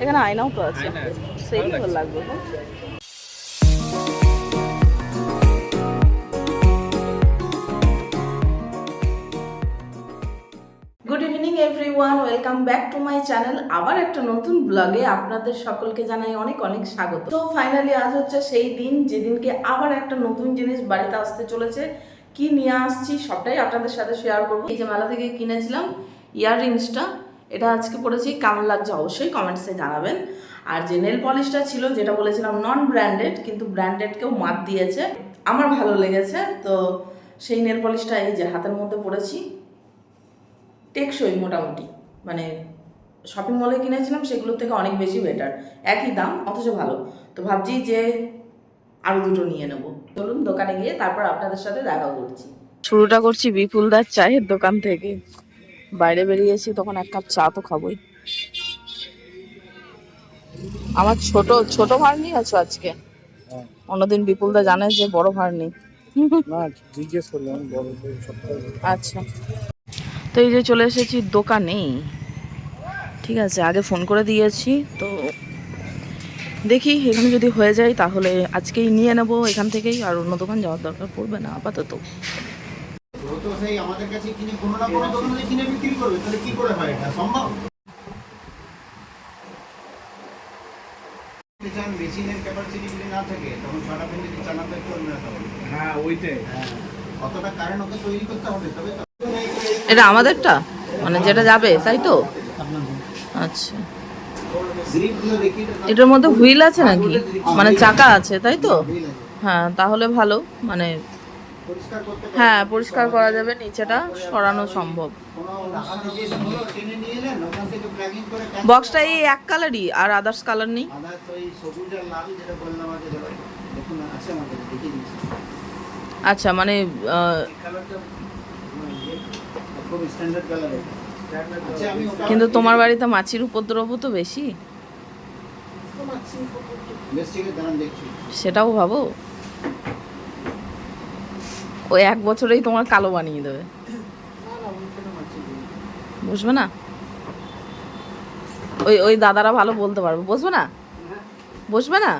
এখানে আয়নাও তো আছে। সেই ভালো লাগবে। Good evening everyone welcome back to my channel আবার একটা নতুন ব্লগে আপনাদের সকলকে জানাই অনেক অনেক স্বাগত। তো ফাইনালি আজ হচ্ছে সেই দিন যেদিনকে আবার একটা নতুন জিনিস বাড়িতে আসতে চলেছে। কি নিয়ে আসছি সবটাই আপনাদের সাথে শেয়ার করব। এই যে মেলা থেকে কিনেছিলাম ইয়াররিংসটা, এটা আজকে পড়েছি কেমন লাগছে অবশ্যই কমেন্টসে জানাবেন। আর যে নেল পলিশটা ছিল, যেটা বলেছিলাম নন ব্র্যান্ডেড কিন্তু ব্র্যান্ডেডকেও মাত দিয়েছে, আমার ভালো লেগেছে, তো সেই নেল পলিশটা এই যে হাতের মধ্যে পড়েছি। টেকসই মোটামুটি মানে শপিং মলে কিনেছিলাম, সেগুলোর থেকে অনেক বেশি বেটার একই দাম, অথচ ভালো। তো ভাবছি যে আরও দুটো নিয়ে নেব। চলুন দোকানে গিয়ে তারপর আপনাদের সাথে দেখা করছি। শুরুটা করছি বিপুল বিপুলদার চায়ের দোকান থেকে। বাইরে বেরিয়েছি তখন এক কাপ চা তো খাবোই। আমার ছোট ছোট ভার নিয়ে আছো আজকে। অন্যদিন বিপুলদা জানে যে বড় ভার নেই না জিজ্ঞেস করলাম বড় সপ্তাহে আচ্ছা। তো এই যে চলে এসেছি দোকানে। ঠিক আছে আগে ফোন করে দিয়েছি। তো দেখি এখানে যদি হয়ে যায় তাহলে আজকেই নিয়ে নেব এখান থেকেই আর অন্য দোকান যাওয়ার দরকার পড়বে না আপাতত। ও তো সেই আমাদের কাছে কিনে কোনো না কোনো দোকানে কিনে বিক্রি করবে তাহলে কি করে হয় এটা? হ্যাঁ হ্যাঁ এটা আমাদেরটা? মানে যেটা যাবে তাই তো? আচ্ছা। এটার মধ্যে হুইল আছে নাকি? মানে চাকা আছে, তাই তো? হ্যাঁ তাহলে ভালো মানে। হ্যাঁ পরিষ্কার করা যাবে নিচেটা, সরানো সম্ভব। বক্সটা এই এক কালারই আর আদার্স কালার নেই। আচ্ছা মানে কিন্তু তোমার বাড়িতে মাছির উপদ্রব তো বেশি বেশ ঠিক আছে দাঁড়ান দেখছি সেটাও ভাবো। ওই এক বছরেই তোমার কালো বানিয়ে দেবে। বুঝবে না? ওই ওই দাদারা ভালো বলতে পারবে বসবে না? বসবে না?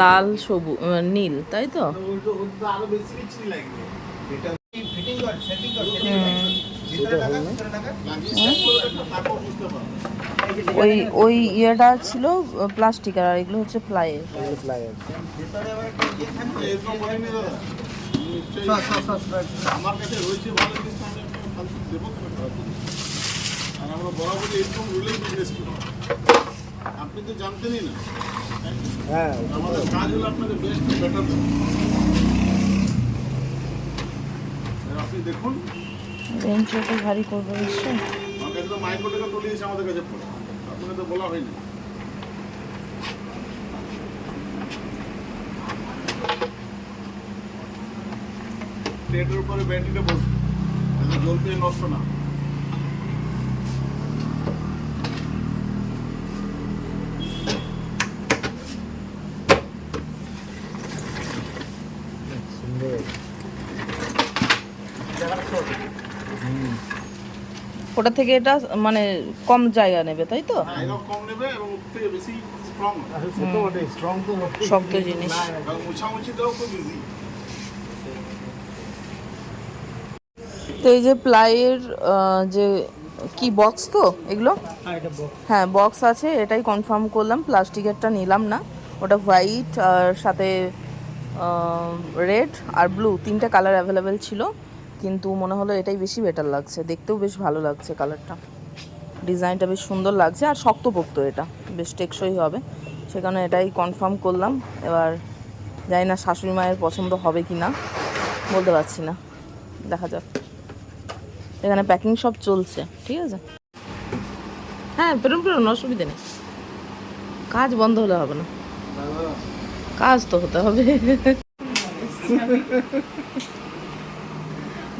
লাল সবু নীল তাই তো? আরও বেশি লাগবে। ওই ওই ইয়েটা ছিল প্লাস্টিক আর এগুলো হচ্ছে প্লাইয়ের ইয়ে আমার কাছে রয়েছে ভালো? আর আমরা বরাবরই এরকম রুলেই বিজনেস করি আপনি তো জানতেনই না হ্যাঁ। আমাদের কাজ হলো আপনাকে বেস্ট বেটার আপনি দেখুন বেঞ্চটা ভারী করবে নিশ্চয় আমার তো মাইক্রো টাকা দিয়েছে আমাদের কাছে তো হয়নি। প্লেটের উপরে ব্যাটারিটা বসবে। জল পেয়ে নষ্ট না। ওটা থেকে এটা মানে কম জায়গা নেবে তাই তো? হ্যাঁ শক্ত জিনিস। তো এই যে প্লাইয়ের যে কি বক্স তো এগুলো? হ্যাঁ বক্স হ্যাঁ আছে এটাই কনফার্ম করলাম প্লাস্টিকেরটা নিলাম না। ওটা হোয়াইট আর সাথে রেড আর ব্লু তিনটা কালার অ্যাভেলেবেল ছিল। কিন্তু মনে হলো এটাই বেশি বেটার লাগছে। দেখতেও বেশ ভালো লাগছে কালারটা ডিজাইনটা বেশ সুন্দর লাগছে আর শক্তপোক্ত এটা, বেশ টেকসই হবে। সেখানে এটাই কনফার্ম করলাম। এবার জানি না শাশুড়ি মায়ের পছন্দ হবে কি না বলতে পারছি না। দেখা যাক। এখানে প্যাকিং সব চলছে, ঠিক আছে? হ্যাঁ পেরুন পেরুন অসুবিধে নেই। কাজ বন্ধ হলে হবে না। কাজ তো হতে হবে।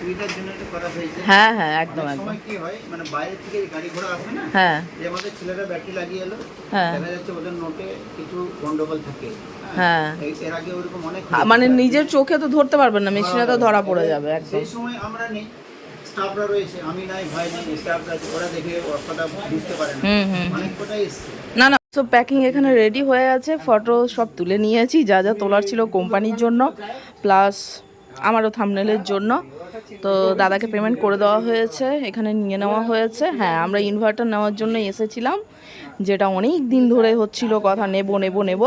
সুবিধার জন্য এটা করা হয়েছে। হ্যাঁ হ্যাঁ একদম একদম। কি হয় মানে বাইরে থেকে গাড়ি ঘোড়া আসে না হ্যাঁ। যে আমাদের ছেলেরা ব্যাটারি লাগিয়ে এলো হ্যাঁ। দেখা যাচ্ছে ওদের নোটে কিছু গন্ডগোল থাকে। হ্যাঁ। এর আগে ওরকম অনেক মানে নিজের চোখে তো ধরতে পারবেন না মেশিনে তো ধরা পড়ে যাবে একদম। সেই সময় আমরা নেই স্টাফরা রয়েছে আমি নাই ভাই নাই স্টাফরা ওরা দেখে কথা বুঝতে পারে না। হুম হুম। অনেক কটাই না না সব প্যাকিং এখানে রেডি হয়ে আছে ফটো সব তুলে নিয়েছি যা যা তোলার ছিল কোম্পানির জন্য প্লাস আমারও থামনেলের জন্য। তো দাদাকে পেমেন্ট করে দেওয়া হয়েছে, এখানে নিয়ে নেওয়া হয়েছে। হ্যাঁ আমরা ইনভার্টার নেওয়ার জন্য এসেছিলাম। যেটা অনেক দিন ধরে হচ্ছিল, কথা নেব নেব নেব।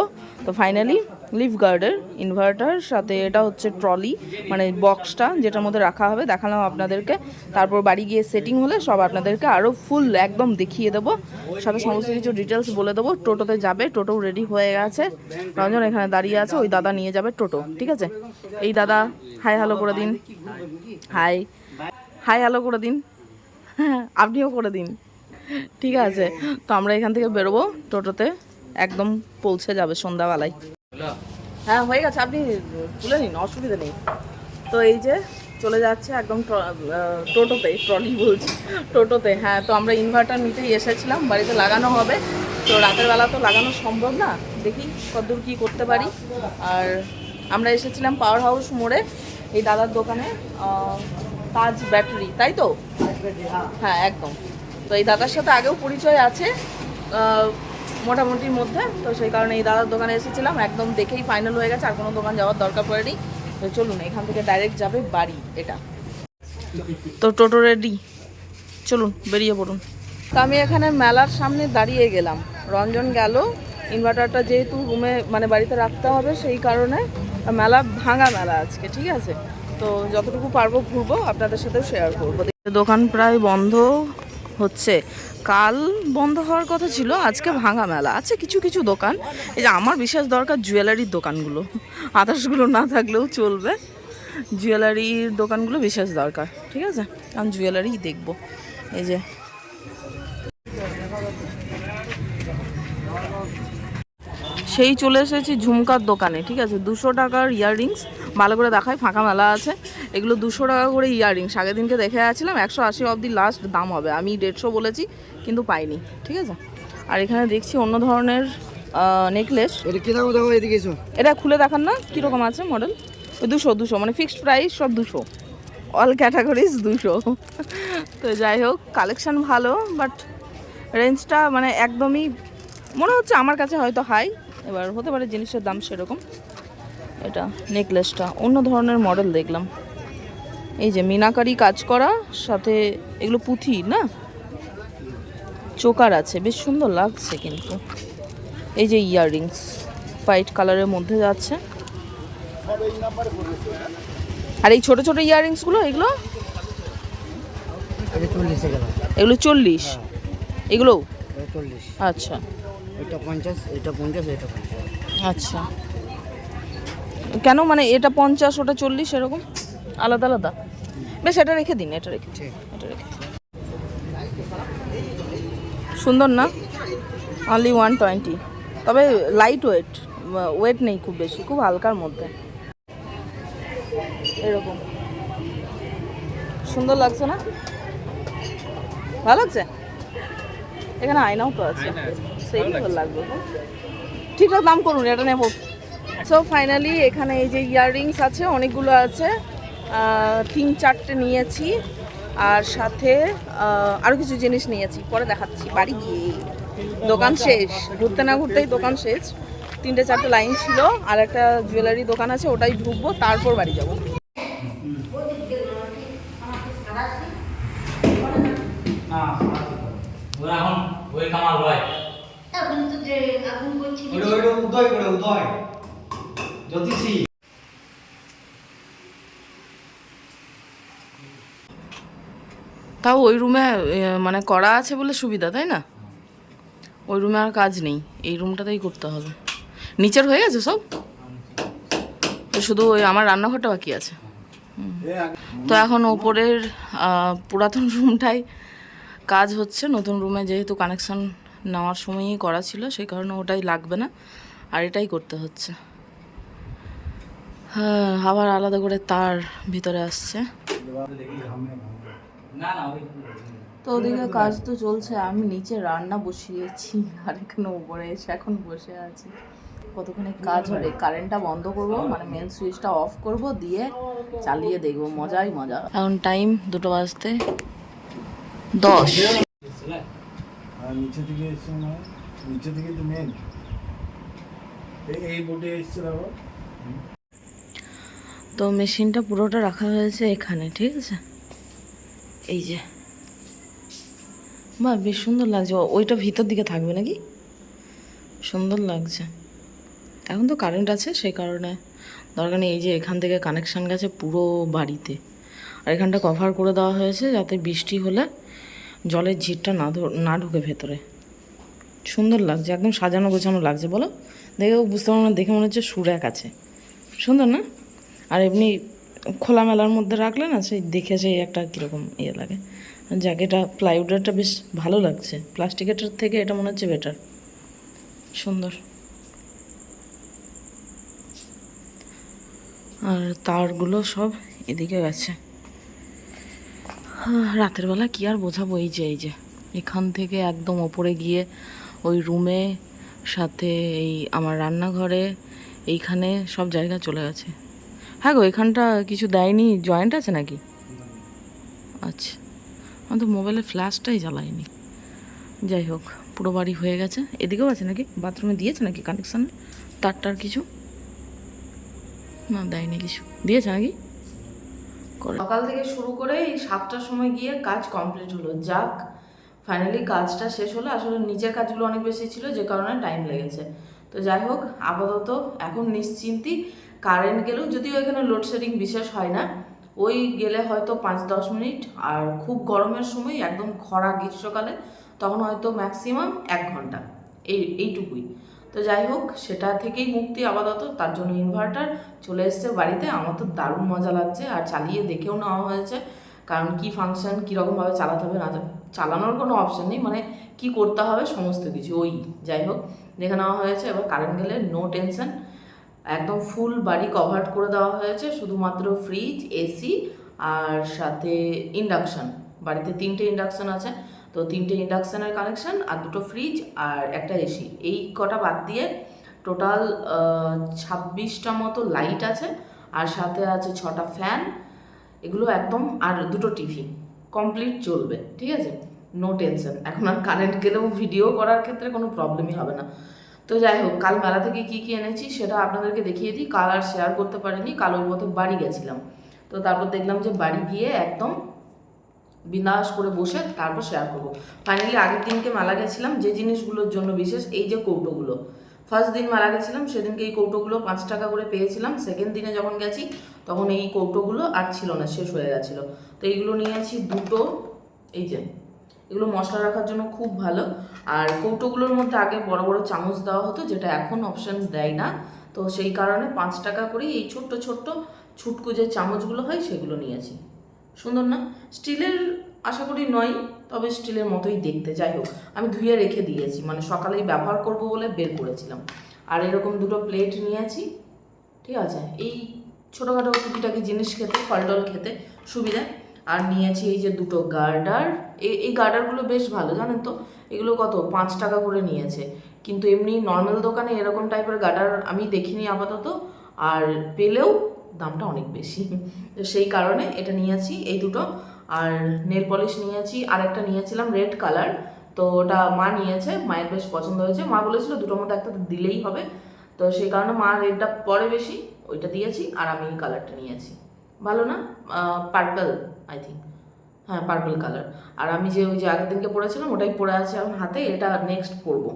তো ফাইনালি লিফ গার্ডের ইনভার্টার, সাথে এটা হচ্ছে ট্রলি মানে বক্সটা যেটার মধ্যে রাখা হবে, দেখালাম আপনাদেরকে। তারপর বাড়ি গিয়ে সেটিং হলে সব আপনাদেরকে আরও ফুল একদম দেখিয়ে দেবো। সাথে সমস্ত কিছু ডিটেলস বলে দেবো। টোটোতে যাবে, টোটো রেডি হয়ে গেছে। রঞ্জন এখানে দাঁড়িয়ে আছে, ওই দাদা নিয়ে যাবে টোটো, ঠিক আছে? এই দাদা হাই হ্যালো করে দিন। হাই হাই হ্যালো করে দিন। আপনিও করে দিন। ঠিক আছে? তো আমরা এখান থেকে বেরোবো, টোটোতে। একদম পৌঁছে যাবে সন্ধ্যাবেলায়। হ্যাঁ হয়ে গেছে। আপনি তুলে নিন অসুবিধা নেই। তো এই যে চলে যাচ্ছে একদম টোটোতে ট্রলি বলছি টোটোতে। হ্যাঁ তো আমরা ইনভার্টার নিতেই এসেছিলাম বাড়িতে লাগানো হবে। তো রাতের বেলা তো লাগানো সম্ভব না। দেখি কতদূর কী করতে পারি। আর আমরা এসেছিলাম পাওয়ার হাউস মোড়ে এই দাদার দোকানে তাজ ব্যাটারি তাই তো? হ্যাঁ। একদম। তো এই দাদার সাথে আগেও পরিচয় আছে। মোটামুটির মধ্যে। তো সেই কারণে এই দাদার দোকানে এসেছিলাম একদম দেখেই ফাইনাল হয়ে গেছে আর কোনো দোকান যাওয়ার দরকার পড়েনি। তো চলুন এখান থেকে ডাইরেক্ট যাবে বাড়ি এটা। তো টোটো রেডি চলুন বেরিয়ে পড়ুন। তো আমি এখানে মেলার সামনে দাঁড়িয়ে গেলাম। রঞ্জন গেল ইনভার্টারটা যেহেতু রুমে মানে বাড়িতে রাখতে হবে সেই কারণে মেলা ভাঙা মেলা আজকে ঠিক আছে? তো যতটুকু পারব ঘুরবো আপনাদের সাথেও শেয়ার করব। দোকান প্রায় বন্ধ হচ্ছে। কাল বন্ধ হওয়ার কথা ছিল, আজকে ভাঙা মেলা। আছে কিছু কিছু দোকান। এই যে আমার বিশেষ দরকার জুয়েলারির দোকানগুলো। আদার্সগুলো না থাকলেও চলবে। জুয়েলারির দোকানগুলো বিশেষ দরকার। ঠিক আছে? আমি জুয়েলারি দেখব। এই যে সেই চলে এসেছি ঝুমকার দোকানে ঠিক আছে? দুশো টাকার ইয়াররিংস ভালো করে দেখায় ফাঁকা মেলা আছে। এগুলো দুশো টাকা করে ইয়াররিংস আগের দিনকে দেখে আছিলাম একশো আশি অবধি লাস্ট দাম হবে। আমি দেড়শো বলেছি কিন্তু পাইনি ঠিক আছে? আর এখানে দেখছি অন্য ধরনের নেকলেস এটা খুলে দেখান না কীরকম আছে মডেল ওই দুশো দুশো মানে ফিক্সড প্রাইস সব দুশো। অল ক্যাটাগরিজ দুশো। তো যাই হোক কালেকশান ভালো বাট রেঞ্জটা মানে একদমই মনে হচ্ছে আমার কাছে হয়তো হাই এবার হতে পারে জিনিসের দাম সেরকম। এটা নেকলেসটা অন্য ধরনের মডেল দেখলাম। এই যে মিনাকারি কাজ করা সাথে এগুলো পুঁথি না? চোকার আছে বেশ সুন্দর লাগছে কিন্তু। এই যে ইয়াররিংস হোয়াইট কালারের মধ্যে যাচ্ছে। আর এই ছোট ছোট ইয়াররিংসগুলো এগুলো? এগুলো চল্লিশ এগুলো আচ্ছা। এটা পঞ্চাশ এটা পঞ্চাশ এটা পঞ্চাশ। আচ্ছা। কেন মানে এটা পঞ্চাশ ওটা চল্লিশ এরকম? আলাদা আলাদা? বেশ এটা রেখে দিন এটা রেখে এটা রেখে সুন্দর না? অনলি ওয়ান টোয়েন্টি তবে লাইট ওয়েট ওয়েট নেই খুব বেশি খুব হালকার মধ্যে। এরকম। সুন্দর লাগছে না? ভালো লাগছে? এখানে আয়নাও তো আছে। সেই ভালো লাগবে। ঠিকঠাক দাম করুন এটা নেব সো ফাইনালি এখানে এই যে ইয়াররিংস আছে অনেকগুলো আছে তিন চারটে নিয়েছি আর সাথে আরও কিছু জিনিস নিয়েছি পরে দেখাচ্ছি বাড়ি গিয়ে দোকান শেষ ঘুরতে না ঘুরতেই দোকান শেষ তিনটে চারটে লাইন ছিল আর একটা জুয়েলারি দোকান আছে ওটাই ঢুকবো তারপর বাড়ি যাব ওরা এখন ওই কামাল হয় এখন তো যে আগুন করছিল ওটা ওটা উদয় করে উদয়। জ্যোতিষী। তাও ওই রুমে মানে করা আছে বলে সুবিধা তাই না? ওই রুমে আর কাজ নেই এই রুমটাতেই করতে হবে। নিচের হয়ে গেছে সব? তো শুধু ওই আমার রান্নাঘরটা বাকি আছে। তো এখন ওপরের পুরাতন রুমটাই কাজ হচ্ছে নতুন রুমে যেহেতু কানেকশন নেওয়ার সময়ই করা ছিল সেই কারণে ওটাই লাগবে না। আর এটাই করতে হচ্ছে। হ্যাঁ আবার আলাদা করে তার ভিতরে আসছে। তো ওদিকে কাজ তো চলছে আমি নিচে রান্না বসিয়েছি আর এখানে উপরে এসে এখন বসে আছি। কতক্ষণে কাজ হবে? কারেন্টটা বন্ধ করব মানে মেন সুইচটা অফ করব দিয়ে চালিয়ে দেখব মজাই মজা। এখন টাইম দুটো বাজতে দশ। আর নিচে থেকে এসছে মনে? হয় নিচে থেকে তো মেন এই বোর্ডে এসছে দেখো। তো মেশিনটা পুরোটা রাখা হয়েছে এখানে, ঠিক আছে? এই যে। বাহ বেশ সুন্দর লাগছে। ওইটা ভিতর দিকে থাকবে নাকি? সুন্দর লাগছে। এখন তো কারেন্ট আছে সেই কারণে। দরকার নেই, এই যে এখান থেকে কানেকশান গেছে পুরো বাড়িতে। আর এখানটা কভার করে দেওয়া হয়েছে যাতে বৃষ্টি হলে জলের ঝিটটা না না ঢুকে ভেতরে। সুন্দর লাগছে, একদম সাজানো গোছানো লাগছে, বলো? দেখে বুঝতে পারব না, দেখে মনে হচ্ছে সুরেক আছে। সুন্দর না? আর এমনি খোলামেলার মধ্যে রাখলে না, সেই দেখে সেই একটা কীরকম ইয়ে লাগে। জ্যাকেটটা প্লাইউডেরটা বেশ ভালো লাগছে। প্লাস্টিকেরটার থেকে এটা মনে হচ্ছে বেটার সুন্দর। আর তারগুলো সব এদিকে গেছে। রাতের বেলা কি আর বোঝাবো? এই যে এই যে, এখান থেকে একদম ওপরে গিয়ে ওই রুমে সাথে এই আমার রান্নাঘরে, এইখানে সব জায়গা চলে গেছে। হ্যাঁ গো, এখানটা কিছু দেয়নি? জয়েন্ট আছে নাকি? আচ্ছা আমি তো মোবাইলে ফ্ল্যাশটাই জ্বালাইনি যাই হোক, পুরো বাড়ি হয়ে গেছে। এদিকেও আছে নাকি? বাথরুমে দিয়েছে নাকি কানেকশান তারটার কিছু? না, দেয়নি কিছু। দিয়েছে নাকি? সকাল থেকে শুরু করে এই সাতটার সময় গিয়ে কাজ কমপ্লিট হলো। যাক ফাইনালি কাজটা শেষ হলো। আসলে নিচের কাজগুলো অনেক বেশি ছিল, যে কারণে টাইম লেগেছে। তো যাই হোক, আপাতত এখন নিশ্চিন্তি কারেন্ট গেলেও যদিও এখানে লোডশেডিং বিশেষ হয় না, ওই গেলে হয়তো পাঁচ দশ মিনিট। আর খুব গরমের সময় একদম খরা গ্রীষ্মকালে, তখন হয়তো ম্যাক্সিমাম এক ঘণ্টা। এই, এইটুকুই। তো যাই হোক, সেটা থেকেই মুক্তি আপাতত। তার জন্য ইনভার্টার চলে এসছে বাড়িতে। আমার তো দারুণ মজা লাগছে, আর চালিয়ে দেখেও নেওয়া হয়েছে। কারণ কি ফাংশন কীরকমভাবে চালাতে হবে না চালানোর কোনো অপশন নেই। মানে কি করতে হবে, সমস্ত কিছু ওই। যাই হোক, দেখে নেওয়া হয়েছে। এবার কারেন্ট গেলে নো টেনশন একদম ফুল বাড়ি কভার করে দেওয়া হয়েছে। শুধুমাত্র ফ্রিজ এসি আর সাথে ইন্ডাকশন বাড়িতে তিনটে ইন্ডাকশান আছে। তো তিনটে ইন্ডাকশানের কানেকশান আর দুটো ফ্রিজ আর একটা এসি এই কটা বাদ দিয়ে টোটাল ছাব্বিশটা মতো লাইট আছে আর সাথে আছে ছটা ফ্যান এগুলো একদম আর দুটো টিভি কমপ্লিট চলবে, ঠিক আছে? নো টেনশন এখন আর কারেন্ট গেলেও ভিডিও করার ক্ষেত্রে কোনো প্রবলেমই হবে না। তো যাই হোক, কাল মেলা থেকে কী কী এনেছি সেটা আপনাদেরকে দেখিয়ে দিই। কাল আর শেয়ার করতে পারিনি, কাল ওই মতো বাড়ি গেছিলাম। তো তারপর দেখলাম যে বাড়ি গিয়ে একদম বিন্দাস করে বসে তারপর শেয়ার করব। ফাইনালি আগের দিনকে মেলা গেছিলাম, যে জিনিসগুলোর জন্য বিশেষ, এই যে কৌটোগুলো। ফার্স্ট দিন মেলা গেছিলাম, সেদিনকে এই কৌটোগুলো পাঁচ টাকা করে পেয়েছিলাম। সেকেন্ড দিনে যখন গেছি, তখন এই কৌটোগুলো আর ছিল না, শেষ হয়ে গেছিল। তো এইগুলো নিয়েছি দুটো, এই যে, এগুলো মশলা রাখার জন্য খুব ভালো। আর কৌটোগুলোর মধ্যে আগে বড় বড় চামচ দেওয়া হতো, যেটা এখন অপশন দেয় না। তো সেই কারণে পাঁচ টাকা করেই এই ছোট্ট ছোট্ট ছুটকু যে চামচগুলো হয়, সেগুলো নিয়েছি সুন্দর না? স্টিলের আশা করি নয়, তবে স্টিলের মতোই দেখতে। যাই হোক, আমি ধুয়ে রেখে দিয়েছি মানে সকালেই ব্যবহার করব বলে বের করেছিলাম। আর এরকম দুটো প্লেট নিয়েছি, ঠিক আছে? এই ছোটোখাটো টুকিটাকি জিনিস খেতে ফল টল খেতে সুবিধা। আর নিয়েছি এই যে দুটো গার্ডার। এই এই গার্ডারগুলো বেশ ভালো, জানেন তো? এগুলো কত? পাঁচ টাকা করে নিয়েছে। কিন্তু এমনি নর্মাল দোকানে এরকম টাইপের গার্ডার আমি দেখিনি আপাতত। আর পেলেও দামটা অনেক বেশি। তো সেই কারণে এটা নিয়েছি, এই দুটো। আর নেল পলিশ নিয়েছি আর একটা নিয়েছিলাম রেড কালার তো ওটা মা নিয়েছে, মায়ের বেশ পছন্দ হয়েছে। মা বলেছিল দুটোর মধ্যে একটা দিলেই হবে। তো সেই কারণে মা রেডটা পরে বেশি, ওইটা দিয়েছি আর আমি এই কালারটা নিয়েছি। ভালো না? পার্পল আই থিঙ্ক হ্যাঁ পার্পল কালার আর আমি যে ওই যে আগের দিনকে পরেছিলাম, ওটাই পরে আছে এখন হাতে, এটা নেক্সট পরবো।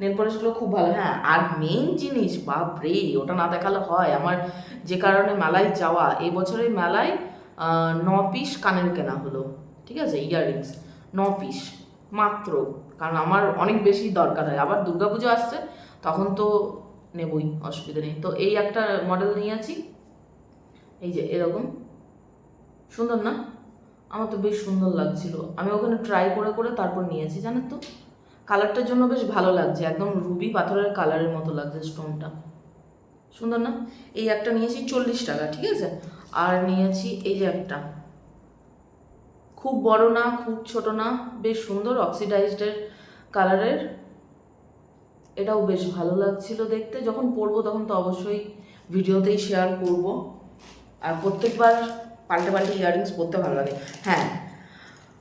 নেল পলিশগুলো খুব ভালো। হ্যাঁ আর মেইন জিনিস বাপ রে ওটা না দেখালে হয়। আমার যে কারণে মেলায় যাওয়া, এই বছরের মেলায় ন পিস কানের কেনা হলো, ঠিক আছে ইয়াররিংস ন পিস মাত্র। কারণ আমার অনেক বেশি দরকার হয়। আবার দুর্গাপুজো আসছে, তখন তো নেবই, অসুবিধা নেই। তো এই একটা মডেল নিয়েছি এই যে, এরকম। সুন্দর না? আমার তো বেশ সুন্দর লাগছিল। আমি ওখানে ট্রাই করে করে তারপর নিয়েছি জানেন তো? কালারটার জন্য বেশ ভালো লাগছে। একদম রুবি পাথরের কালারের মতো লাগছে স্টোনটা সুন্দর না? এই একটা নিয়েছি চল্লিশ টাকা, ঠিক আছে? আর নিয়েছি এই যে একটা। খুব বড় না, খুব ছোট না, বেশ সুন্দর অক্সিডাইজডের কালারের এটাও বেশ ভালো লাগছিল দেখতে। যখন পরবো তখন তো অবশ্যই ভিডিওতেই শেয়ার করব। আর প্রত্যেকবার পাল্টে পাল্টে ইয়াররিংস পরতে ভালো লাগে। হ্যাঁ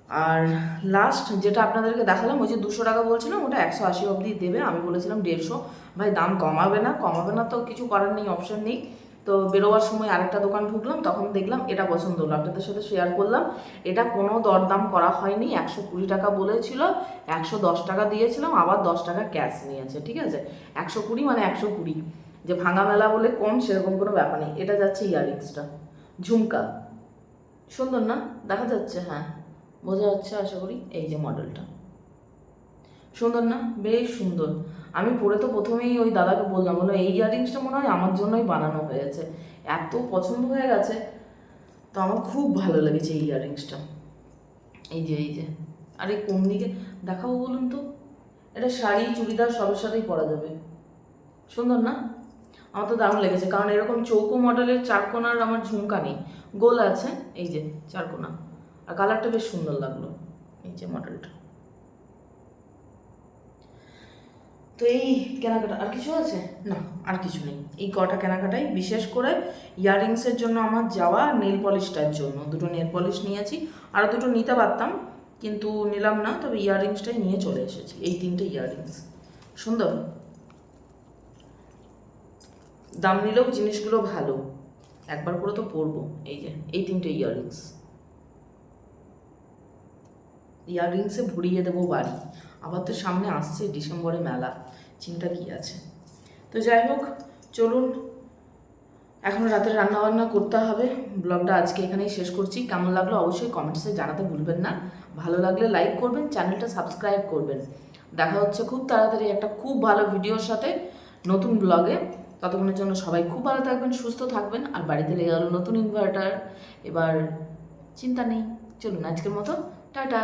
আর লাস্ট যেটা আপনাদেরকে দেখালাম, ওই যে দুশো টাকা বলছিলাম, ওটা একশো আশি অবধি দেবে। আমি বলেছিলাম দেড়শো। ভাই, দাম কমাবে না কমাবে না তো কিছু করার নেই অপশন নেই। তো বেরোবার সময় আরেকটা দোকান ঢুকলাম, তখন দেখলাম এটা পছন্দ হলো। আপনাদের সাথে শেয়ার করলাম। এটা কোনো দরদাম করা হয়নি, একশো কুড়ি টাকা বলেছিল, একশো দশ টাকা দিয়েছিলাম, আবার দশ টাকা ক্যাশ নিয়েছে, ঠিক আছে? একশো কুড়ি মানে একশো কুড়ি। যে ভাঙা মেলা বলে কম, সেরকম কোনো ব্যাপার নেই। এটা যাচ্ছে ইয়াররিংসটা। ঝুমকা। সুন্দর না? দেখা যাচ্ছে হ্যাঁ। বোঝা যাচ্ছে আশা করি এই যে মডেলটা। সুন্দর না? বেশ সুন্দর। আমি পরে তো প্রথমেই ওই দাদাকে বললাম বলো এই ইয়াররিংসটা মনে হয় আমার জন্যই বানানো হয়েছে। এত পছন্দ হয়ে গেছে। তো আমার খুব ভালো লেগেছে এই ইয়াররিংসটা এই যে এই যে। আর, কোন দিকে? দেখাবো বলুন তো। এটা শাড়ি, চুড়িদার সবের সাথেই পরা যাবে। সুন্দর না? আমার তো দারুণ লেগেছে, কারণ এরকম চৌকো মডেলের চারকোনার আমার ঝুমকা নেই। গোল আছে, এই যে চারকোনা আর কালারটা বেশ সুন্দর লাগল, এই যে মডেলটা তো এই কেনাকাটা, আর কিছু আছে? না, আর কিছু নেই। এই কটা কেনাকাটাই, বিশেষ করে ইয়াররিংসের জন্য আমার যাওয়া নেল পলিশটার জন্য। দুটো নেল পলিশ নিয়েছি আরও দুটো নিতে পারতাম, কিন্তু নিলাম না, তবে ইয়াররিংসটাই নিয়ে চলে এসেছি। এই তিনটে ইয়াররিংস সুন্দর? দাম নিলেও জিনিসগুলো ভালো। একবার করে তো পরবো, এই যে, এই তিনটে ইয়াররিংস ইয়াররিংসে ভরিয়ে দেবো বাড়ি। আবার তো সামনে আসছে ডিসেম্বরে মেলা। চিন্তা কি আছে? তো যাই হোক, চলুন। এখন রাতের রান্না বান্না করতে হবে। ব্লগটা আজকে এখানেই শেষ করছি। কেমন লাগল অবশ্যই কমেন্টসে জানাতে ভুলবেন না। ভালো লাগলে লাইক করবেন চ্যানেলটা সাবস্ক্রাইব করবেন। দেখা হচ্ছে খুব তাড়াতাড়ি একটা খুব ভালো ভিডিওর সাথে নতুন ব্লগে। ততক্ষণের জন্য সবাই খুব ভালো থাকবেন, সুস্থ থাকবেন। আর বাড়িতে লেগে গেল নতুন ইনভার্টার এবার চিন্তা নেই। চলুন আজকের মতো। টাটা!